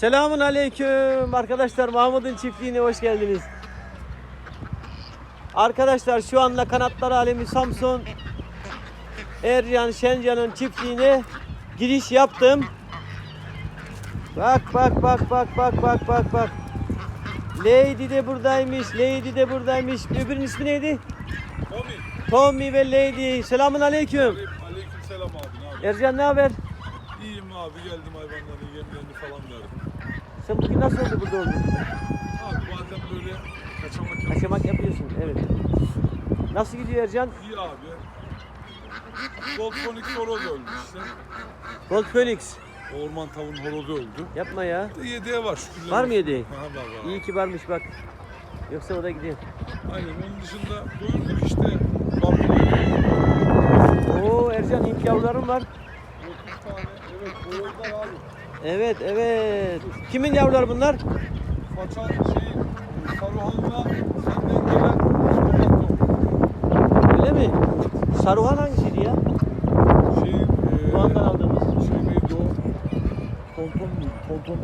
Selamun aleyküm arkadaşlar Mahmut'un çiftliğine hoş geldiniz. Arkadaşlar şu anda kanatlar alemi Samsun Ercan Şencan'ın çiftliğine giriş yaptım. Bak bak bak bak bak bak bak bak. Lady de buradaymış, Lady de buradaymış. Öbürünün ismi neydi? Tommy. Tommy ve Lady. Selamun aleyküm. Aleyküm selam abi. Ne? Ercan ne haber? İyiyim abi geldim hayvanların yemlerini falan verdim. Sen bugün nasıl oldu burada oldun? Abi bazen böyle kaçamak yapıyorum. Kaçamak yapıyorsun, evet. Nasıl gidiyor Ercan? İyi abi. Gold Phoenix horoz öldü işte. Gold Phoenix. Orman tavuğun horozu öldü. Yapma ya. Yedeğe var şükürler Var mı yedeği? Ha, var var. İyi ki varmış bak. Yoksa o da gidiyor. Aynen onun dışında doyurduk işte. Bambu. Oo Ercan ilk yavrularım var. 30 tane. Evet horozlar abi. Evet evet. Kimin yavruları bunlar? Façan şey. Saruhan'la senden gelen. Öyle mi? Saruhan hangisiydi ya? Şey. eee, Doğan'dan aldığımız. Şey neydi o? Tonton? Tonton?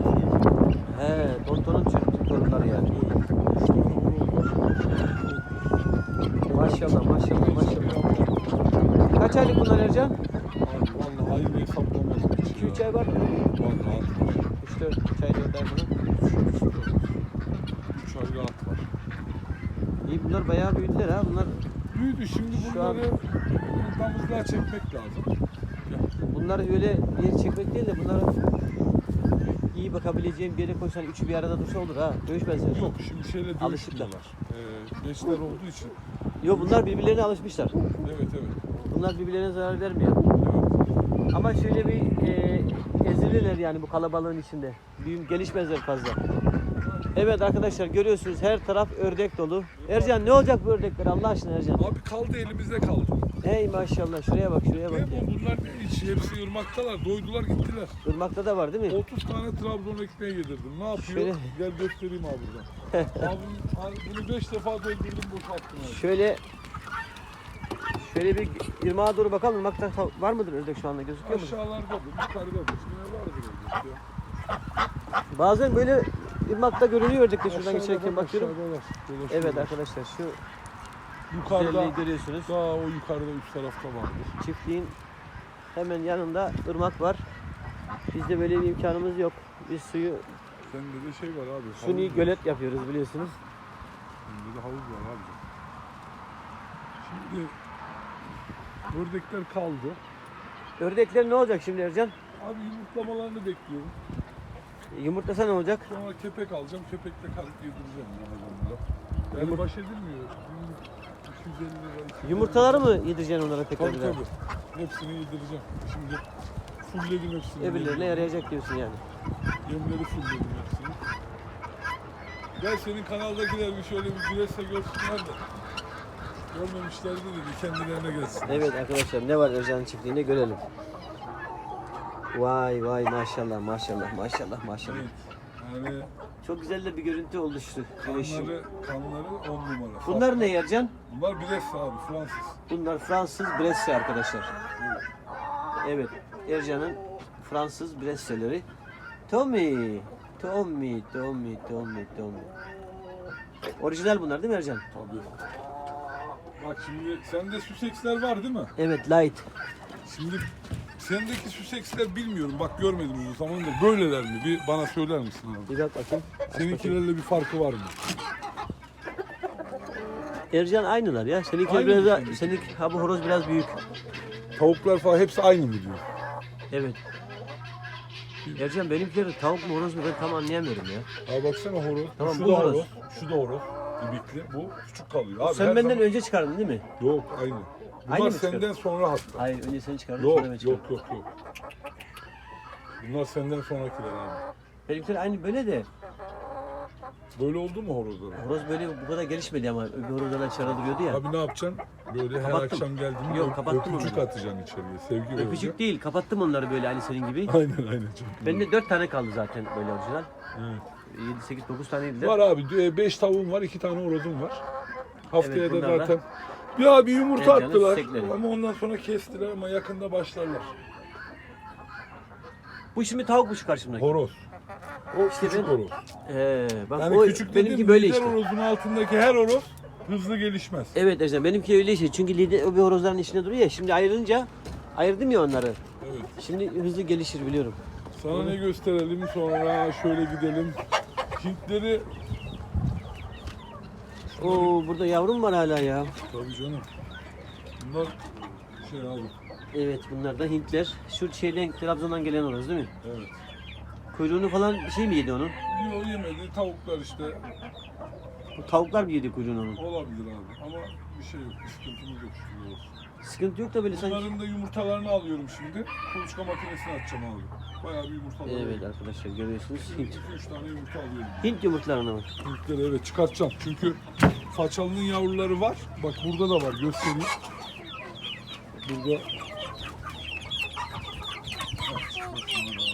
He, Tonton'un çocuk torunları yani. Maşallah maşallah maşallah. Kaç aylık bunlar Ercan? Ayrı hesaplamazdım hiç 2-3 ya. ay var. Vallahi 3-4 3 ay 4 ay falan. 3 ay rahat var. İyi bunlar bayağı büyüdüler ha. Bunlar Büyüdü şimdi Şu an- bunları damızlığa çekmek lazım. bunlar öyle bir yere çekmek değil de bunlara iyi bakabileceğim bir yere koysan üçü bir arada dursa olur ha. Dövüş benzeri. Yok şimdi şeyle Alışıklar. dövüşmüyorlar. Ee, gençler olduğu için. Yok bunlar birbirlerine alışmışlar. Evet evet. Bunlar birbirlerine zarar vermiyor. Ama şöyle bir e, ezilirler yani bu kalabalığın içinde. Büyüm gelişmezler fazla. Evet arkadaşlar görüyorsunuz her taraf ördek dolu. Ercan ne olacak bu ördekler Allah aşkına Ercan? Abi kaldı elimizde kaldı. Hey maşallah şuraya bak şuraya bak Ne ya. bu? Bunlar ne iş? Hepsi ırmaktalar. Doydular gittiler. Irmak'ta da var değil mi? 30 tane Trabzon ekmeği yedirdim. Ne yapıyor? Şöyle- Gel göstereyim abi buradan. Abim hani bunu 5 defa doldurdum boşalttım abi. Şöyle şöyle bir irmağa doğru bakalım. Irmak'ta ta- var mıdır ördek şu anda gözüküyor mu? Aşağılardadır, yukarıdadır. Yine vardır öyle ya. Bazen böyle irmakta görünüyor ördekler şuradan Aşağıda geçerken bak, bakıyorum. aşağıda var. Evet Dolaşıyorlar. arkadaşlar şu Yukarıda, güzelliği görüyorsunuz. daha o yukarıda üst tarafta vardır. Çiftliğin hemen yanında ırmak var. Bizde böyle bir imkanımız yok. Biz suyu Sende de şey var abi. suni havuz var. gölet yapıyoruz biliyorsunuz. Sende de havuz var abi. Şimdi ördekler kaldı. Ördekler ne olacak şimdi Ercan? Abi yumurtlamalarını bekliyorum. Yumurtlasa ne olacak? Sonra kepek alacağım. Kepekle kalıp yedireceğim Ramazan'da. Yani Yumurt- baş edilmiyor. Günlük 250 lira. 250 Yumurtaları mı yedireceksin onlara tekrar Tabii tabii. Hepsini yedireceğim. Şimdi fullledim hepsini. Öbürlerine yarayacak diyorsun yani. Yemleri fullledim hepsini. Gel senin kanaldakiler bir şöyle bir güreşse görsünler de. Görmemişlerdi de bir kendilerine gelsin. Evet arkadaşlar ne var Ercan'ın çiftliğinde görelim. Vay vay maşallah maşallah maşallah maşallah. Evet. Yani Çok güzel de bir görüntü oluştu. kanları, kanları on numara. Bunlar ne Ercan? Bunlar Brest abi Fransız. Bunlar Fransız Bresse arkadaşlar. Evet Ercan'ın Fransız Bresse'leri. Tommy. Tommy, Tommy, Tommy, Tommy. Orijinal bunlar değil mi Ercan? Tabii. Bak şimdi sende Sussex'ler var değil mi? Evet light. Şimdi sendeki Sussex'ler bilmiyorum. Bak görmedim uzun zamandır. Böyleler mi? Bir bana söyler misin abi? Bir bak bakayım. Seninkilerle bir farkı var mı? Ercan aynılar ya. Seninki Aynı biraz mı daha, seninki? seninki ha bu horoz biraz büyük. Tavuklar falan hepsi aynı mı diyor? Evet. Ercan benimkileri tavuk mu horoz mu ben tam anlayamıyorum ya. Abi baksana horoz. Tamam, şu bu da horoz. horoz. Şu da horoz. İbikli. Bu küçük kalıyor. Abi, Sen benden zaman- önce çıkardın değil mi? Yok aynı. Bunlar Aynı mı senden sonra hatta. Hayır önce sen çıkardın Yok sonra ben yok çıkardım. yok yok. Bunlar senden sonrakiler abi. Benimkiler aynı böyle de Böyle oldu mu horozlar? horoz böyle bu kadar gelişmedi ama öbür horozlar aşağıda duruyordu ya. Abi ne yapacaksın? Böyle her Kapattım. akşam geldiğinde Yok, öp- kapattım öpücük onu. atacaksın içeriye. Sevgi Öpücük vereceksin. değil kapattım onları böyle aynı senin gibi. Aynen aynen çok. Bende 4 tane kaldı zaten böyle orijinal. Evet. 7 8 9 taneydi. Var abi 5 tavuğum var 2 tane horozum var. Haftaya Evet, da bunlar da- zaten. Bir abi yumurta Ercan'ın attılar çiçekleri. ama ondan sonra kestiler ama yakında başlarlar. Bu şimdi tavuk kuşu karşımdaki. Horoz. O işte Küçük ben, horoz. He, bak Yani o küçük benimki böyle işte. horozun altındaki her horoz hızlı gelişmez. Evet Ercan benimki öyle işte. Çünkü lider o bir horozların içinde duruyor ya. Şimdi ayırınca ayırdım ya onları. Evet. Şimdi hızlı gelişir biliyorum. Sana ne gösterelim sonra şöyle gidelim. Hintleri Oo burada yavrum var hala ya. tabii canım. Bunlar şey abi. Evet bunlar da Hintler. Şu şeyden Trabzon'dan gelen horoz değil mi? Evet. Kuyruğunu falan bir şey mi yedi onun? Yok yemedi. Tavuklar işte Bu tavuklar mı yedi kuyruğunu onun? olabilir abi. Ama bir şey yok. Bir sıkıntımız yok şükürler olsun. Sıkıntı yok da böyle sanki. Bunların da yumurtalarını alıyorum şimdi. Kuluçka makinesine atacağım abi. Bayağı bir yumurtalar Evet var. arkadaşlar görüyorsunuz Hint. 2-3 tane yumurta alıyorum. Hint yumurtlarını mı? Hintleri evet çıkartacağım. Çünkü façalının yavruları var. Bak burada da var göstereyim. Burada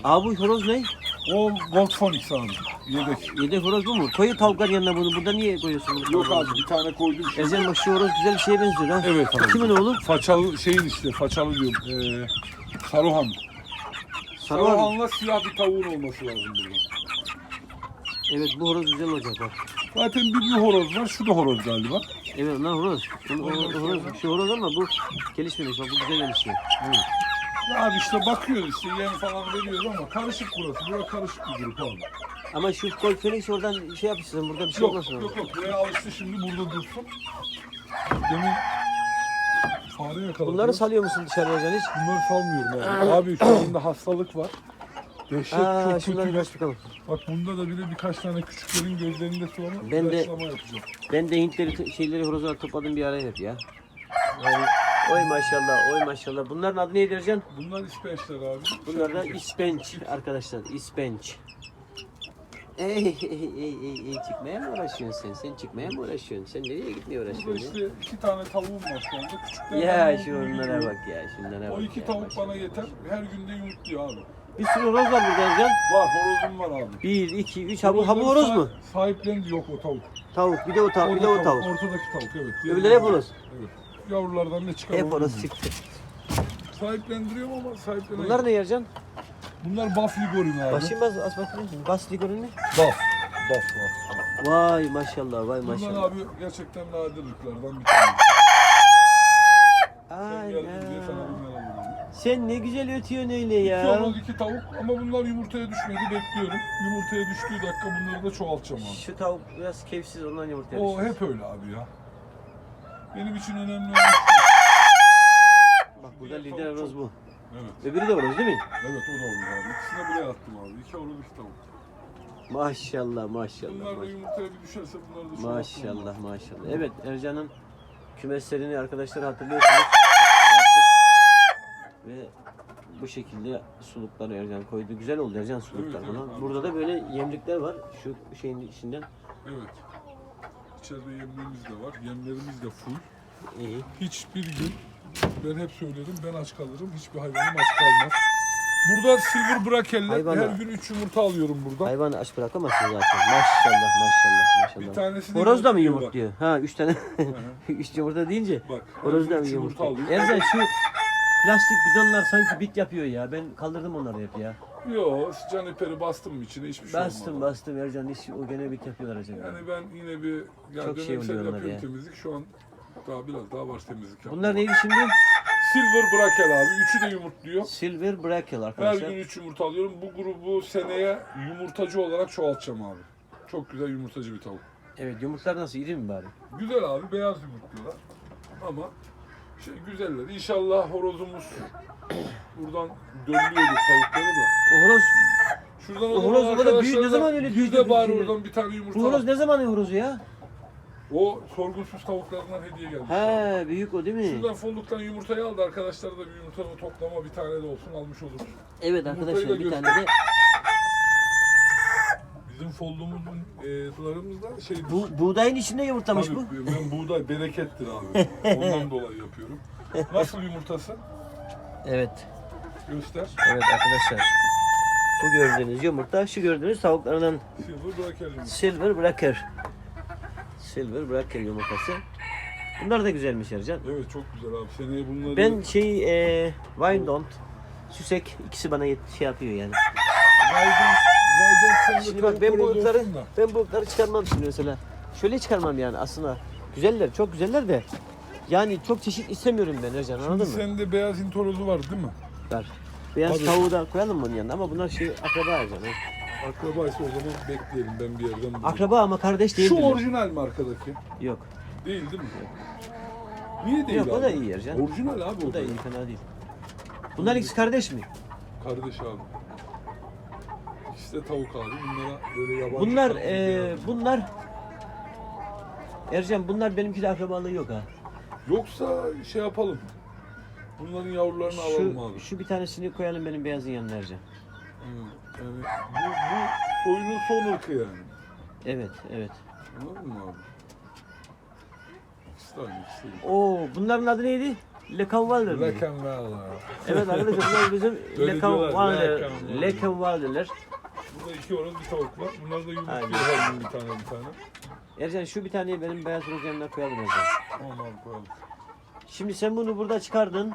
Abi bu horoz ne? O Gold Phoenix abi. Yedek. Yedek horoz bu mu? Koyu tavuklar yanına bunu. Burada niye koyuyorsun bunu? Yok abi bir tane koydum. şimdi. Ercan bak şu horoz güzel bir şeye benziyor ha. Evet abi. Kimin oğlu? Façalı şeyin işte façalı diyorum. Ee, Saruhan. Saruhan. Saruhan'la siyah bir tavuğun olması lazım burada. Evet bu horoz güzel olacak bak. Zaten bir, bir horoz var. Şu da horoz galiba. Evet onlar horoz. Bu, o, o horoz, şu horoz ama bu gelişmemiş. Bak bu güzel gelişiyor. Evet. Ya abi işte bakıyoruz işte yem falan veriyoruz ama karışık burası. Burası karışık bir grup abi. Ama şu Gold Phoenix oradan şey yapmışsın. Burada bir şey Yok olmasın. yok yok buraya alıştı şimdi burada dursun. Demin fare yakaladı. Bunları salıyor musun dışarı Ercan hiç? Bunları salmıyorum abi. abi şu anda hastalık var. Dehşet Aa, çok şunları kötü. Bak bunda da bir de birkaç tane küçüklerin gözlerinde su var. Ben de- ilaçlama yapacağım. Ben de Hintleri şeyleri horozları topladım bir araya hep ya. Yani Oy maşallah, oy maşallah. Bunların adı neydi Ercan? bunlar ispençler abi. Bunlar da ispenç arkadaşlar, ispenç. Ey, ey, ey, ey, ey, çıkmaya mı uğraşıyorsun sen? Sen çıkmaya mı uğraşıyorsun? Sen nereye gitmeye Burada uğraşıyorsun? işte iki tane tavuğum var şu anda. Küçükler Ya, bana ya şu olduğunu onlara biliyorum. bak ya, şunlara bak. O iki ya, tavuk maşallah. bana yeter. Her günde yumurtluyor abi. Bir sürü horoz var burada Ercan. Var horozum var abi. Bir, iki, üç. Ha bu, ha bu horoz mu? Sahiplendi yok o tavuk. Tavuk, bir de o tavuk, bir de o tavuk. Ortadaki tavuk evet. Öbürleri hep horoz. Evet. Yavrulardan ne çıkar? Hep bilmiyorum. çıktı. Sahiplendiriyorum ama sahiplenen Bunlar ne Ercan? Bunlar buff ligorin abi. Başım bas, as bakayım. Bas ligorin mi? Buff. Buff buff. Vay maşallah, vay Bunlar maşallah. abi gerçekten nadir ırklardan bir tanesi. Sen Aynen. ne güzel ötüyorsun öyle İki ya. horoz iki tavuk ama bunlar yumurtaya düşmedi bekliyorum. Yumurtaya düştüğü dakika bunları da çoğaltacağım abi. Şu tavuk biraz keyifsiz ondan yumurta O hep öyle abi ya. Benim için önemli olan Bak burada lider horoz bu. Evet. Öbürü de horoz değil mi? Evet o da olur abi. İkisine buraya attım abi. İki horoz iki tavuk. Maşallah maşallah. Bunlar da maşallah. yumurtaya bir düşerse bunları da çoğaltmam Maşallah maşallah. Evet Ercan'ın kümeslerini arkadaşlar hatırlıyorsunuz. Yaptık. Ve bu şekilde sulukları Ercan koydu. Güzel oldu Ercan suluklar Evet, evet falan. abi. Burada da böyle yemlikler var. Şu şeyin içinden. Evet. İçeride yemlerimiz de var. Yemlerimiz de full. İyi. Hiçbir gün ben hep söylerim ben aç kalırım. Hiçbir hayvanım aç kalmaz. Burada silver brakeller Hayvan her gün 3 yumurta alıyorum buradan. Hayvanı aç bırakamazsın zaten. Maşallah maşallah maşallah. Bir tanesi de Horoz da mı yumurtluyor? Ha üç tane. üç yumurta deyince. Bak. Horoz da mı üç yumurta yumurtluyor? alıyor. Erzan şu plastik bidonlar sanki bit yapıyor ya. Ben kaldırdım onları hep ya. Yok can iperi bastım içine hiçbir şey Bastım olmadı. bastım Ercan hiç o gene bit yapıyorlar acaba. Yani ben yine bir yani Çok şey dönemsel oluyor onlar yapıyorum ya. temizlik. Şu an daha biraz daha var temizlik yapmam. Bunlar neydi şimdi? Silver brakel abi. Üçü de yumurtluyor. Silver Brackle Her arkadaşlar. gün 3 yumurta alıyorum. Bu grubu seneye yumurtacı olarak çoğaltacağım abi. Çok güzel yumurtacı bir tavuk. Evet yumurtlar nasıl iri mi bari? Güzel abi beyaz yumurtluyorlar. Ama şey güzeller. İnşallah horozumuz buradan dönüyordur tavukları da. O horoz, Şuradan O horoz o kadar büyük, arkadaşlar ne zaman öyle biz büyük de bir bari oradan bir tane yumurta bu horoz ne zaman horozu ya? O sorgunsuz tavuklarından hediye geldi. He büyük o değil mi? Şuradan folluktan yumurtayı aldı. Arkadaşlar da bir yumurtanın toplama bir tane de olsun almış oluruz. Evet Yumurtayı da arkadaşlar bir tane de Bizim folluğumuzun e, sularımızda şey bu buğdayın içinde yumurtlamış bu. Tabii, Ben buğday berekettir abi. Ondan dolayı yapıyorum. Nasıl yumurtası? Evet. Göster. Evet arkadaşlar. Bu gördüğünüz yumurta, şu gördüğünüz tavuklardan Silver yumurta. Silver Bracker. Silver Bracker yumurtası. Bunlar da güzelmiş Ercan. Evet çok güzel abi. Seneye bunları Ben şey e, Wyandotte Süsek ikisi bana yet- şey yapıyor yani. De Şimdi bak ben bu ırkları ben bu ırkları çıkarmam şimdi mesela. Şöyle çıkarmam yani aslında. Güzeller, çok güzeller de. Yani çok çeşit istemiyorum ben Ercan Şimdi anladın mı? sende beyaz hint horozu var değil mi? Var. Beyaz Tabii. tavuğu da koyalım mı onun yanına ama bunlar şey akraba Ercan. ha. Akrabaysa o zaman bekleyelim ben bir yerden bulayım. Akraba ama kardeş değil. Şu orijinal mi arkadaki? Yok. Değil değil mi? Niye değil Yok, abi? o da iyi Ercan. Orijinal abi Bu o da iyi fena değil. Bunlar ikisi kardeş mi? Kardeş abi. İkisi de tavuk abi. Bunlara böyle yabancı Bunlar tavuk eee bunlar Ercan bunlar benimki de akrabalığı yok ha. Yoksa şey yapalım. Bunların yavrularını alalım Şu, abi. şu bir tanesini koyalım benim beyazın yanına Ercan. Hı, Yani bu, bu soyunun son ırkı yani. Evet, evet. Anladın mı abi? İkisi de aynı, ikisi de. Oo, bunların adı neydi? Lekanvalder miydi? Lekenverler. Evet arkadaşlar bunlar bizim Öyle Lekanvalder. diyorlar, Lekanvalder. Lekanvalderler. Burada iki horoz bir tavuk var. Bunlar da yumurtluyor Aynen. her gün bir tane bir tane. Ercan şu bir taneyi benim beyaz rozun yanına koyalım Ercan. Tamam abi koyalım. Şimdi sen bunu burada çıkardın.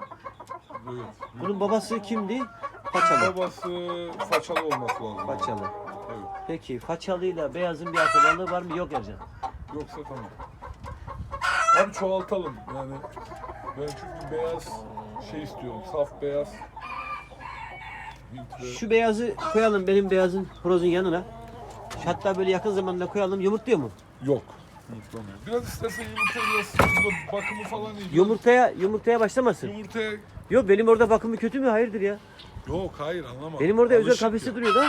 Evet. Bunun babası kimdi? Façalı. Babası façalı olması lazım. Façalı. Evet. Peki façalıyla beyazın bir akrabalığı var mı? Yok Ercan. Yoksa tamam. Abi çoğaltalım yani. Ben çünkü beyaz şey istiyorum. Saf beyaz. Şu beyazı koyalım benim beyazın horozun yanına. Hatta böyle yakın zamanda koyalım. Yumurtluyor mu? Yok. Yumurtlamıyor. Biraz istersen yumurta biraz bakımı falan iyi. Yumurtaya yumurtaya başlamasın. Yumurtaya... Yok benim orada bakımı kötü mü? Hayırdır ya. Yok hayır anlamadım. Benim orada özel Alışık kafeste ya. duruyor da.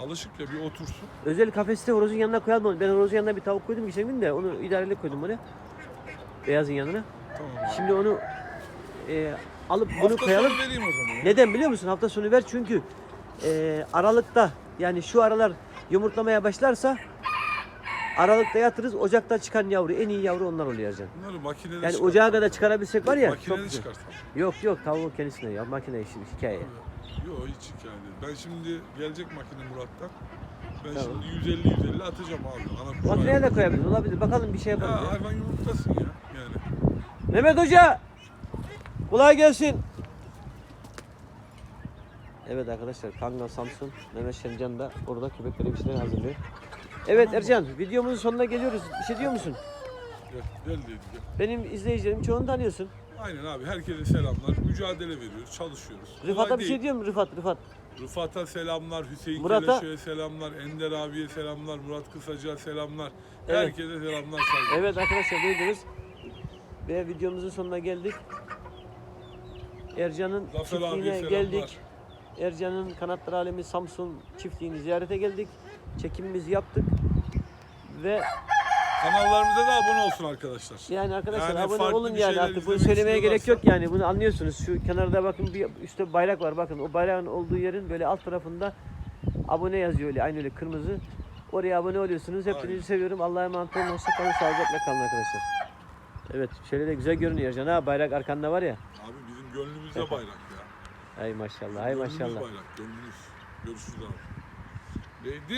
Alışık ya bir otursun. Özel kafeste horozun yanına koyalım onu. Ben horozun yanına bir tavuk koydum geçen gün de onu idareli koydum oraya. Beyazın yanına. Tamam. Şimdi onu e, alıp bunu Hafta koyalım. sonu vereyim o zaman. Neden biliyor musun? Hafta sonu ver çünkü e, Aralık'ta yani şu aralar yumurtlamaya başlarsa Aralık'ta yatırız. Ocakta çıkan yavru en iyi yavru onlar oluyor Ercan. Bunları makinede Yani çıkart. ocağa kadar çıkarabilsek var ya çok Makinede güzel. çıkartalım. Yok yok tavuğun kendisine ya makine işi hikaye. Yok hiç hikaye değil. Ben şimdi gelecek makine Murat'tan. Ben Tamam. şimdi 150 150 atacağım abi. Ana Makineye de koyabiliriz olabilir. Bakalım bir şey. Ya ya. hayvan yumurtlasın ya. Yani. Mehmet Hoca! Kolay gelsin. Evet arkadaşlar Kangal Samsun, Mehmet Şencan da orada köpekleri bir şeyler hazırlıyor. Evet Ercan videomuzun sonuna geliyoruz. Bir şey diyor musun? Gel, gel dedik gel. Benim izleyicilerim çoğunu tanıyorsun. Aynen abi herkese selamlar. Mücadele veriyoruz, çalışıyoruz. Kolay Rıfat'a bir değil. şey diyor mu Rıfat Rıfat? Rıfat'a selamlar, Hüseyin Murat'a- Keleşe'ye selamlar, Ender abiye selamlar, Murat Kısacı'ya selamlar. Evet. Herkese selamlar saygılar. Evet arkadaşlar duydunuz. Ve videomuzun sonuna geldik. Ercan'ın Zafer çiftliğine selamlar. geldik. Ercan'ın Kanatlar Alemi Samsun çiftliğini ziyarete geldik. Çekimimizi yaptık. Ve Kanallarımıza da abone olsun arkadaşlar. yani arkadaşlar Yani abone farklı olun bir yani şeyler artık bunu izlemek söylemeye gerek istiyorlarsa- yok yani bunu anlıyorsunuz. Şu kenarda bakın bir üstte bayrak var bakın o bayrağın olduğu yerin böyle alt tarafında abone yazıyor öyle aynı öyle kırmızı. Oraya abone oluyorsunuz. Hepinizi Aynen. seviyorum. Allah'a emanet olun. Hoşça kalın. Sağlıcakla kalın arkadaşlar. Evet şöyle de güzel görünüyor Can ha bayrak arkanda var ya. Abi gönlümüzde bayrak ya. Ay maşallah ay Gönlümüz maşallah. bayrak, gönlümüz. Görüşürüz abi. Neydi?